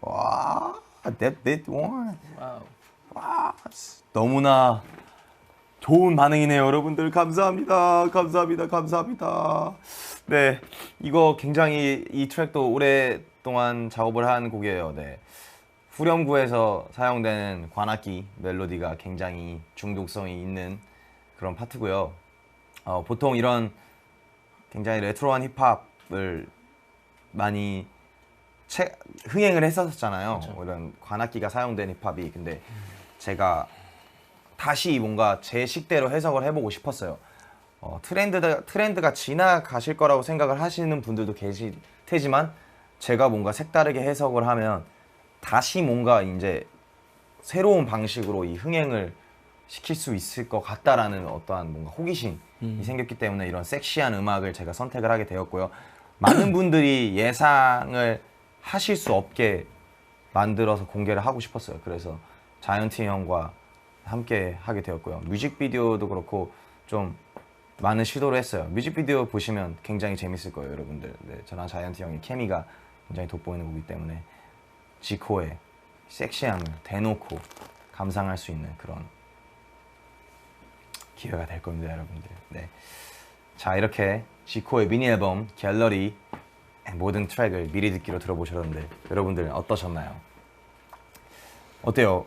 와, one. 와우. 와, 너무나 좋은 반응이네요, 여러분들. 감사합니다. 감사합니다. 감사합니다. 네, 이거 굉장히 이 트랙도 오랫동안 작업을 한 곡이에요. 네. 후렴구에서 사용되는 관악기 멜로디가 굉장히 중독성이 있는 그런 파트고요. 어, 보통 이런 굉장히 레트로한 힙합을 많이 채, 흥행을 했었잖아요. 이런 관악기가 사용된 힙합이. 근데 제가 다시 뭔가 제 식대로 해석을 해보고 싶었어요. 어, 트렌드가, 트렌드가 지나가실 거라고 생각을 하시는 분들도 계실 테지만 제가 뭔가 색다르게 해석을 하면 다시 뭔가 이제 새로운 방식으로 이 흥행을 시킬 수 있을 것 같다라는 어떠한 뭔가 호기심이 생겼기 때문에 이런 섹시한 음악을 제가 선택을 하게 되었고요. 많은 분들이 예상을 하실 수 없게 만들어서 공개를 하고 싶었어요. 그래서 자이언티 형과 함께 하게 되었고요. 뮤직비디오도 그렇고 좀 많은 시도를 했어요. 뮤직비디오 보시면 굉장히 재밌을 거예요, 여러분들. 네, 저랑 자이언티 형의 케미가 굉장히 돋보이는 거기 때문에 지코의 섹시함을 대놓고 감상할 수 있는 그런 기회가 될 겁니다, 여러분들. 네. 자, 이렇게 지코의 미니 앨범 갤러리 모든 트랙을 미리 듣기로 들어보셨는데 여러분들 어떠셨나요? 어때요?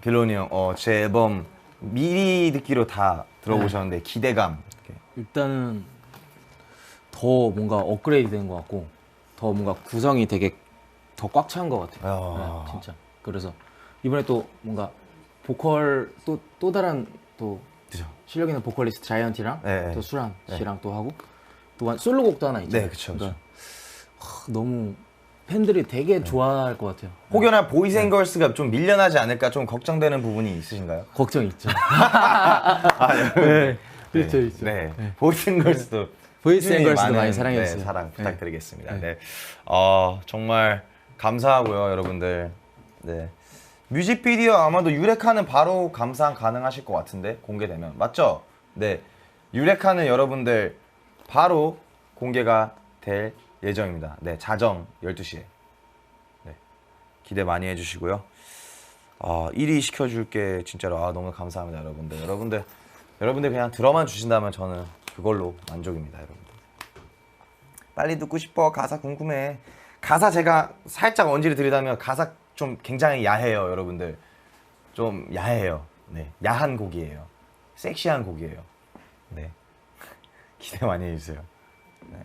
빌로니 형, 어, 제 앨범 미리 듣기로 다 들어보셨는데 기대감 이렇게. 일단은 더 뭔가 업그레이드 된 것 같고 더 뭔가 구성이 되게 더 꽉 찬 것 같아요. 아. 네, 진짜. 그래서 이번에 또 뭔가 보컬 또 또 다른 또 그죠? 실력 있는 보컬리스트 자이언티랑 네, 네. 또 수란 씨랑 또 하고 또 완- 솔로곡도 하나 있죠. 네, 그쵸, 그쵸. 너무 팬들이 되게 좋아할 것 같아요. 혹여나 보이스 앤 걸스가 좀 밀려나지 않을까 좀 걱정되는 부분이 있으신가요? 걱정 있죠. 아, 네, 있죠, 있죠. 네. 보이스 앤 걸스도 보이스 앤 꾸준히 걸스도 많은, 많이 사랑해 주세요. 네, 사랑 부탁드리겠습니다. 네. 어, 정말 감사하고요, 여러분들. 네. 뮤직비디오 아마도 유레카는 바로 감상 가능하실 것 같은데 공개되면 맞죠? 네. 유레카는 여러분들 바로 공개가 될 예정입니다. 네, 자정 12시에. 네. 기대 많이 해주시고요. 아, 1위 시켜줄 게. 진짜로. 아 너무 감사합니다 여러분들. 여러분들 여러분들 그냥 들어만 주신다면 저는 그걸로 만족입니다 여러분들. 빨리 듣고 싶어. 가사 궁금해. 가사 제가 살짝 언지를 들이다면 가사 좀 굉장히 야해요 여러분들. 좀 야해요. 네 야한 곡이에요. 섹시한 곡이에요. 네 기대 많이 해주세요 네.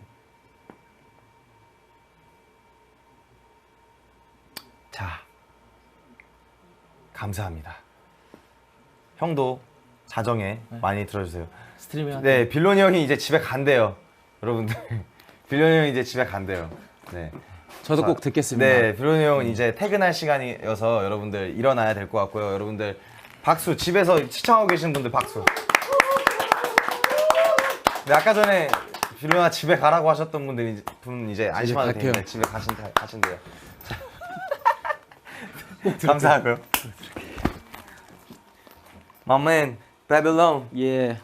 자 감사합니다. 형도 자정에 많이 들어주세요. 스트리밍 네, 빌론이 형이 이제 집에 간대요. 여러분들, 빌론이 형이 이제 집에 간대요. 네. 저도 꼭 듣겠습니다. 네, 빌론이 형은 이제 퇴근할 시간이어서 여러분들 일어나야 될 것 같고요. 여러분들 박수 집에서 시청하고 계신 분들 박수. 네, 아까 전에 빌론아 집에 가라고 하셨던 분들 이제, 분 이제 안심하도 갈게요. 됩니다. 집에 가신 가신대요. 감사하고요. My man, Babylon. 예.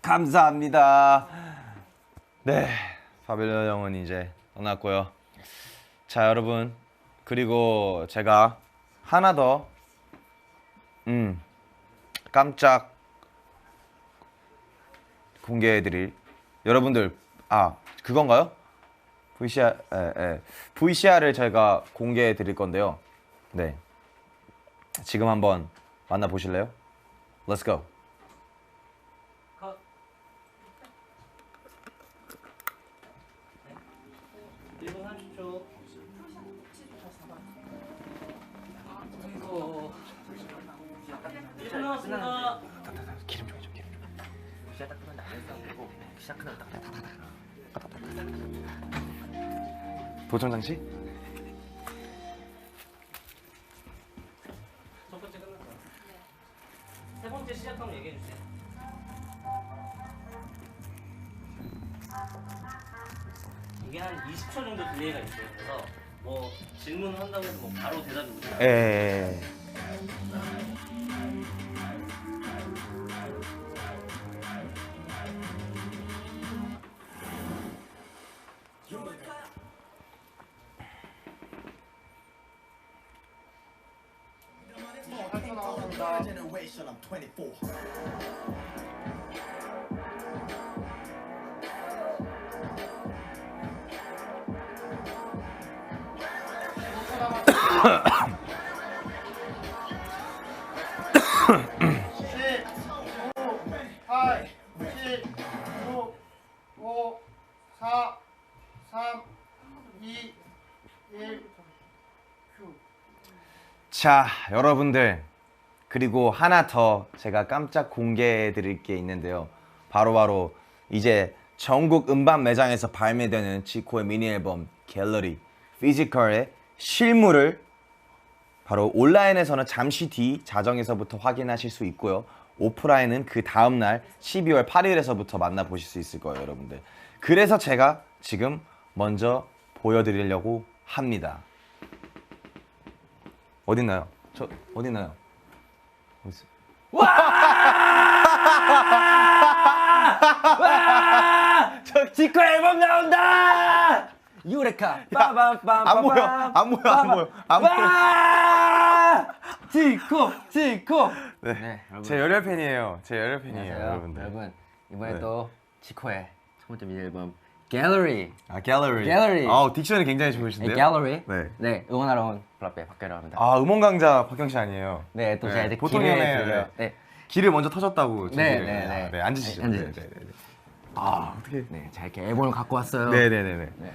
감사합니다. 네, 바벨론 형은 이제 떠났고요. 자, 여러분 그리고 제가 하나 더, 음, 깜짝 공개해드릴 여러분들 아 그건가요? VCR, 에, 에. VCR을 제가 공개해드릴 건데요. 네, 지금 한번 만나 보실래요? Let's go. 기름 좀 해줘, 기름 좀. 도전 장치? 첫 번째 끝났어. 세 번째 시작하면 얘기해 주세요. 이게 한 20초 정도 딜레이가 있어요. 그래서 뭐 질문 한다고 해서 뭐 바로 대답이 못 나요. 예, 24. 자, 여러분들. 그리고 하나 더 제가 깜짝 공개해 드릴 게 있는데요. 바로 바로 이제 전국 음반 매장에서 발매되는 지코의 미니 앨범 갤러리 피지컬의 실물을 바로 온라인에서는 잠시 뒤 자정에서부터 확인하실 수 있고요. 오프라인은 그 다음 날 12월 8일에서부터 만나보실 수 있을 거예요, 여러분들. 그래서 제가 지금 먼저 보여드리려고 합니다. 어딨나요? 저 어딨나요? 어디 있어요? 저 지코 앨범 나온다! 유레카 빠밤빰빰 안 보여, 안 보여, 안 보여, 안 보여. 와! 지코 지코 네, 네, 여러분. 제 열혈 팬이에요. 제 열혈 팬이에요, 여러분들. 여러분 이번에 네. 또 지코의 첫 번째 미니 앨범 갤러리 아 갤러리. 갤러리. 아 딕션이 굉장히 좋으신데요. 갤러리 네. 네 응원하러 온 블락베 박가려 합니다 아 음원 강자 박경 씨 아니에요? 네 또 제가 이제 보통 연애 들려 네. 길을 먼저 터졌다고. 네, 준비를 네, 해요. 네. 네, 앉으시죠. 네, 네, 앉으시죠. 네, 네, 네. 아 어떻게 네 제가 이렇게 앨범을 갖고 왔어요 네, 네, 네, 네. 네.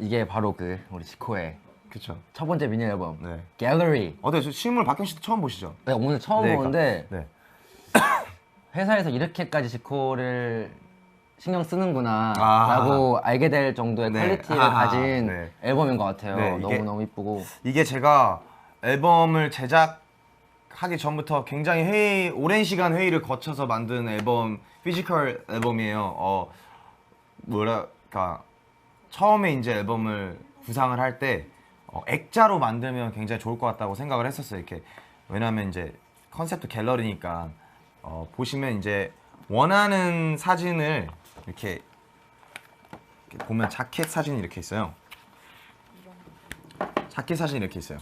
이게 바로 그 우리 지코의 그렇죠. 첫 번째 미니 앨범 네. 갤러리 어때요? 저 실물 박경 씨도 처음 보시죠? 네, 오늘 처음 네, 보는데 네. 회사에서 이렇게까지 지코를 신경 쓰는구나 아. 라고 알게 될 정도의 네. 퀄리티를 아, 가진 네. 앨범인 것 같아요 네, 이게- 너무너무 이쁘고 이게 제가 앨범을 제작하기 전부터 굉장히 회의 오랜 시간 회의를 거쳐서 만든 앨범 피지컬 앨범이에요. 어 뭐랄까 처음에 이제 앨범을 구상을 할때 어, 액자로 만들면 굉장히 좋을 것 같다고 생각을 했었어요. 이렇게 왜냐하면 이제 컨셉도 갤러리니까 어, 보시면 이제 원하는 사진을 이렇게, 이렇게 보면 자켓 사진이 이렇게 있어요. 자켓 사진이 이렇게 있어요.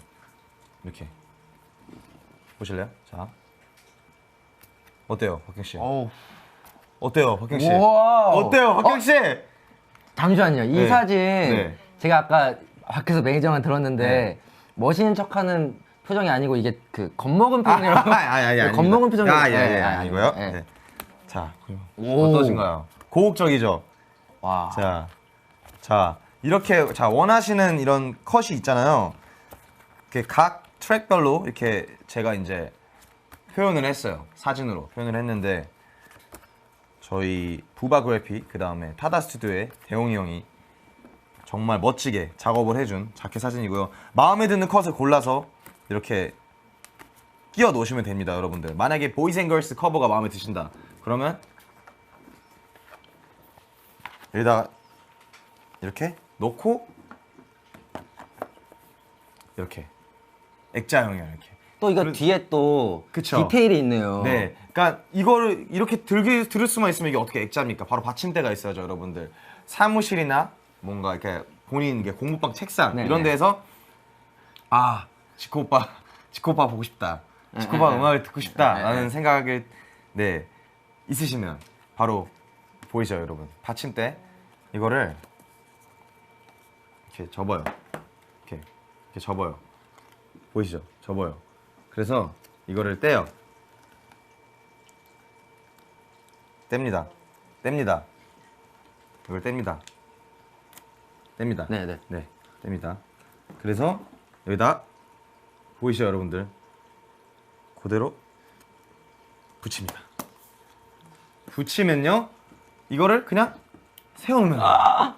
이렇게 보실래요? 자 어때요, 박경 씨? 어우 어때요, 박경 씨? 우와. 어때요, 박경 씨? 잠시만요 이 네. 사진 네. 제가 아까 밖에서 매니저만 들었는데 네. 멋있는 척하는 표정이 아니고 이게 그 겁먹은 표정이라고 아니, 아니, 아니, 아니. 겁먹은 표정이 아, 예, 예, 네, 아니고요. 네. 네. 자, 그럼 오. 어떠신가요? 고혹적이죠. 와 자, 자 이렇게 자 원하시는 이런 컷이 있잖아요. 이렇게 각 트랙별로 이렇게 제가 이제 표현을 했어요. 사진으로 표현을 했는데 저희 부바 그래픽 그 다음에 타다 스튜디오의 대용이 형이 정말 멋지게 작업을 해준 자켓 사진이고요. 마음에 드는 컷을 골라서 이렇게 끼워 놓으시면 됩니다, 여러분들. 만약에 보이즈 앤 걸스 커버가 마음에 드신다. 그러면 여기다가 이렇게 놓고 이렇게 액자형이야 이렇게. 또 이거 그래- 뒤에 또 그쵸. 디테일이 있네요 네, 그러니까 이거를 이렇게 들기 들을 수만 있으면 이게 어떻게 액자입니까? 바로 받침대가 있어야죠, 여러분들. 사무실이나 뭔가 이렇게 본인 이게 공부방 책상 네, 이런 네. 데에서 아 지코 오빠, 지코 오빠 보고 싶다, 지코 오빠 네, 네. 음악을 듣고 싶다라는 네, 네. 생각을 네 있으시면 바로 보이죠, 여러분. 받침대 이거를 이렇게 접어요. 이렇게 이렇게 접어요. 보이시죠? 접어요. 그래서 이거를 떼요. 뗍니다. 뗍니다. 이걸 뗍니다. 뗍니다. 네 네 네, 뗍니다. 그래서 여기다 보이시죠, 여러분들? 그대로 붙입니다. 붙이면요, 이거를 그냥 세워놓으면 돼요.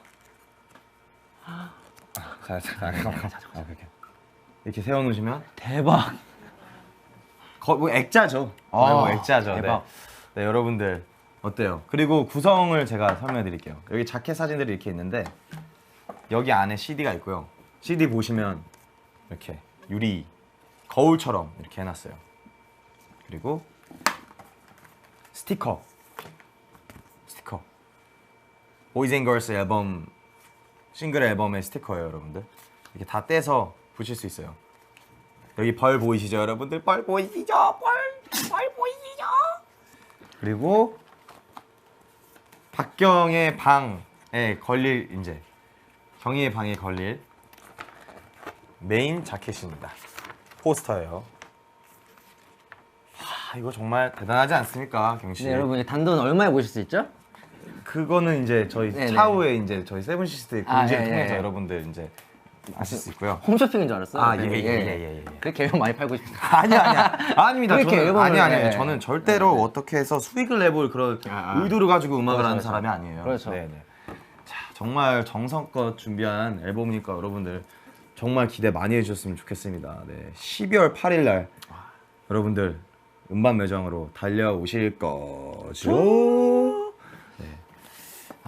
자, 자, 자, 자, 자, 자, 이렇게 이렇게 세워놓으시면 대박 거, 뭐 액자죠. 아, 네, 뭐 액자죠. 대박. 네. 네, 여러분들 어때요? 그리고 구성을 제가 설명해 드릴게요. 여기 자켓 사진들이 이렇게 있는데 여기 안에 CD가 있고요. CD 보시면 이렇게 유리 거울처럼 이렇게 해놨어요. 그리고 스티커. 보이즈 앤 걸스 앨범 싱글 앨범의 스티커예요, 여러분들. 이렇게 다 떼서 붙일 수 있어요. 여기 벌 보이시죠, 여러분들? 벌 보이시죠? 벌, 벌 보이시죠? 그리고 박경의 방에 걸릴 이제 경희의 방에 걸릴 메인 자켓입니다. 포스터예요. 와, 이거 정말 대단하지 않습니까, 경씨? 네, 여러분 이 단돈 얼마에 보실 수 있죠? 그거는 이제 저희 네네. 차후에 이제 저희 세븐 시스트의 아, 공지를 예, 통해서 예. 여러분들 이제 아실 수 있고요. 홈쇼핑인 줄 알았어요. 아, 네, 예, 예, 예, 예, 예. 그렇게 앨범 많이 팔고 싶다. 아니 아니야 아닙니다. 그렇게 저는 앨범을, 아니 아니 예. 저는 절대로 어떻게 해서 수익을 내볼 그런 아, 아. 의도를 가지고 음악을 그렇죠, 하는 그렇죠. 사람이 아니에요. 그렇죠. 네네. 자 정말 정성껏 준비한 앨범이니까 여러분들 정말 기대 많이 해주셨으면 좋겠습니다. 네 12월 8일 날 여러분들 음반 매장으로 달려오실 거죠.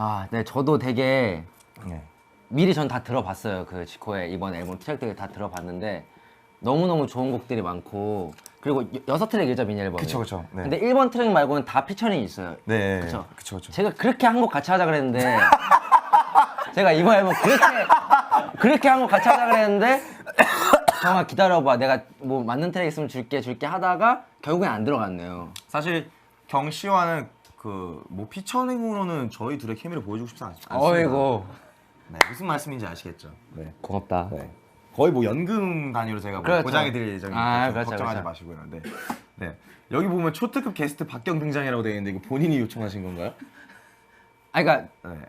아, 네, 저도 되게 네. 미리 전 다 들어봤어요. 그 지코의 이번 앨범 트랙들 다 들어봤는데 너무 너무 좋은 곡들이 많고 그리고 여- 여섯 트랙이죠 미니 앨범. 그쵸, 그쵸. 네. 근데 1번 트랙 말고는 다 피처링이 있어요. 네. 그쵸. 그쵸 그쵸. 제가 그렇게 한 곡 같이 하자 그랬는데 제가 이번 앨범 그렇게 그렇게 한 곡 같이 하자 그랬는데 정말 기다려봐 내가 뭐 맞는 트랙 있으면 줄게 줄게 하다가 결국엔 안 들어갔네요. 사실 경 씨와는 그뭐 피처링으로는 저희 둘의 케미를 보여주고 싶지 않, 않습니다. 어이구 네, 무슨 말씀인지 아시겠죠? 네. 고맙다. 네. 거의 뭐 연금 단위로 제가 뭐 그렇죠. 보장해 드릴 예정이니까 아, 좀 그렇죠, 걱정하지 그렇죠. 마시고요. 네. 네. 여기 보면 초특급 게스트 박경 등장이라고 되어 있는데 이거 본인이 요청하신 건가요? 아 그러니까 네.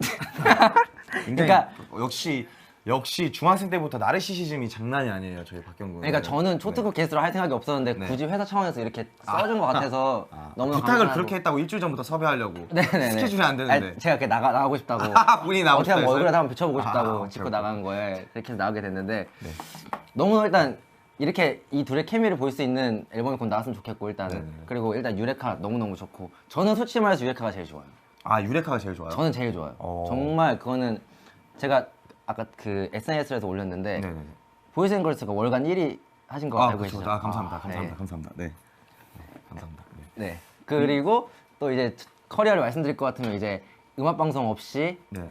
굉장히 그러니까- 역시 역시 중학생 때부터 나르시시즘이 장난이 아니에요. 저희 박경 군. 그러니까 저는 초특급 게스트로 할 생각이 없었는데 네. 굳이 회사 차원에서 이렇게 써준 것 같아서 너무 부탁을 그렇게 했다고 일주일 전부터 섭외하려고 네네네. 스케줄이 안 되는데 아니, 제가 이렇게 나가 나가고 싶다고. 아, 본인이 나가고 어떻게 하면 얼굴에? 한번 비춰보고 싶다고 아, 짚고. 나간 거에 해서 나가게 됐는데 네. 너무 일단 이렇게 이 둘의 케미를 볼 수 있는 앨범이 곧 나왔으면 좋겠고 일단은 네네. 그리고 일단 유레카 너무 너무 좋고 저는 솔직히 말해서 유레카가 제일 좋아요. 아 유레카가 제일 좋아요. 저는 제일 좋아요. 어. 정말 그거는 제가 아까 그 SNS에서 올렸는데 네네네. 보이스앤걸스가 월간 1위 하신 거 아, 알고 그렇죠. 계시죠? 아, 감사합니다. 아, 감사합니다. 네. 감사합니다. 네. 네, 감사합니다. 네. 네. 그리고 또 이제 커리어를 말씀드릴 것 같으면 이제 음악 방송 없이 네.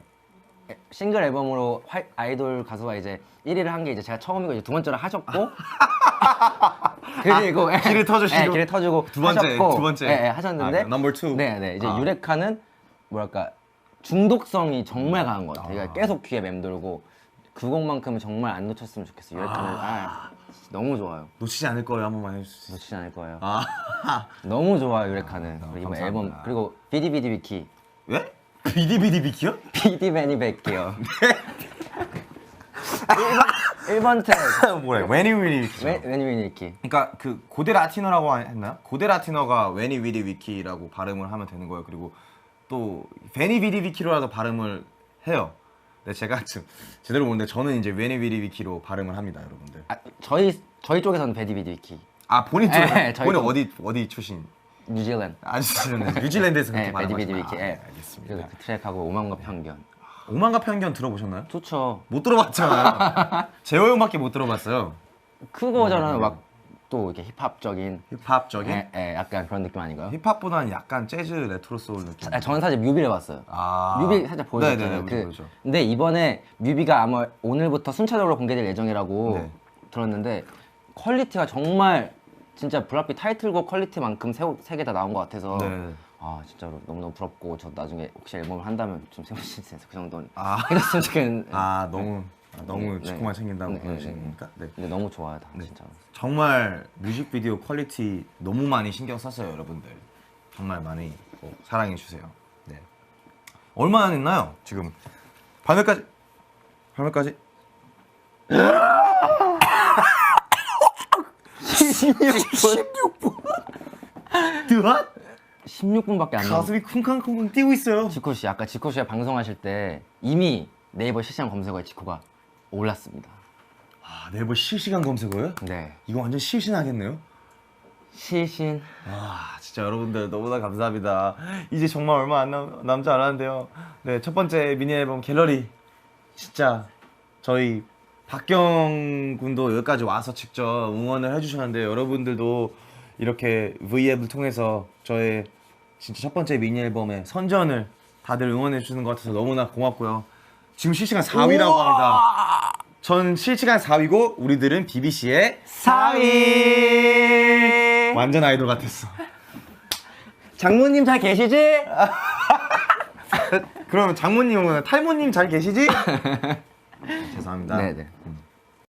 싱글 앨범으로 활- 아이돌 가수가 이제 1위를 한 게 이제 제가 처음이고 이제 두 번째로 하셨고 그리고 아, 길을 터주시고. 네, 길을 터주고 두 번째, 하셨고, 두 번째. 네, 네, 하셨는데 아, number two. 네, 네. 이제 아. 유레카는 뭐랄까 중독성이 정말 강한 것 같아요. 아. 그러니까 계속 귀에 맴돌고 그 곡만큼은 정말 안 놓쳤으면 좋겠어요. 유레카는 아, 너무 좋아요. 놓치지 않을 거예요. 한 번만 해주세요. 놓치지 않을 거예요. 아, 너무 좋아요 유레카는. 그리고 이번 감사합니다. 앨범 그리고 비디비디 비키 왜? 비디비디 비키요? 비디베니 백기요. 네. 1번 트랙 뭐래? 웨니 위리 위키죠. 왜냐면 이렇게 그러니까 그 고대 라틴어라고 했나요? 고대 라틴어가 웨니 위리 위키라고 발음을 하면 되는 거예요. 그리고 또 베니 비디 위키로라도 발음을 해요. 네, 제가 좀 제대로 모르는데 저는 이제 위키로 발음을 합니다, 여러분들. 아, 저희 저희 쪽에서는 베디비디 위키 아 본인 쪽 네, 저희 본인 쪽. 어디 어디 출신? 뉴질랜드 아시는 뉴질랜드에서 그렇게 네, 베디비디 발음하시나? 위키 아, 예. 네, 알겠습니다. 그 트랙하고 오만과 편견 오만과 편견 들어보셨나요? 좋죠 못 들어봤잖아요. 제호 형밖에 못 들어봤어요. 그거잖아요 막 또 이렇게 힙합적인 힙합적인 예, 예, 약간 그런 느낌 아닌가요? 힙합보다는 약간 재즈 레트로 소울 느낌. 아, 저는 사실 뮤비를 봤어요 아. 뮤비 살짝 보여줬잖아요 네네네, 그, 보여줘. 근데 이번에 뮤비가 아마 오늘부터 순차적으로 공개될 예정이라고 네. 들었는데 퀄리티가 정말 진짜 브라피 타이틀곡 퀄리티만큼 세개 다 나온 것 같아서 네. 아 진짜로 너무너무 부럽고 저 나중에 혹시 앨범을 한다면 좀 세븐시즌에서 그 정도는 아. 해줬으면 좋겠는 아 너무 아, 너무 네. 지코만 챙긴다고 네, 그러시는 네, 네. 겁니까? 네. 근데 너무 좋아요 다 진짜로 정말 뮤직비디오 퀄리티 너무 많이 신경 썼어요, 여러분들. 정말 많이 꼭 사랑해 주세요. 네. 얼마나 냈나요? 지금 발매까지 발매까지 16분. 16분. 16분밖에 안 남았어 가슴이 쿵쾅쿵쾅 뛰고 있어요. 지코 씨 아까 지코 씨가 방송하실 때 이미 네이버 실시간 검색어에 지코가 올랐습니다 아, 네이버 실시간 검색어요? 네 이거 완전 실신하겠네요. 시신 아 진짜 여러분들 너무나 감사합니다. 이제 정말 얼마 안 남, 남지 않았는데요. 네 첫 번째 미니 앨범 갤러리 진짜 저희 박경 군도 여기까지 와서 직접 응원을 해주셨는데 여러분들도 이렇게 V앱을 통해서 저의 진짜 첫 번째 미니 앨범의 선전을 다들 응원해 주시는 것 같아서 너무나 고맙고요. 지금 실시간 4위라고 합니다. 전 실시간 4위고 우리들은 BBC의 4위. 완전 아이돌 같았어. 장모님 잘 계시지? 그러면 장모님은 탈모님 잘 계시지? 죄송합니다. 네네. 음.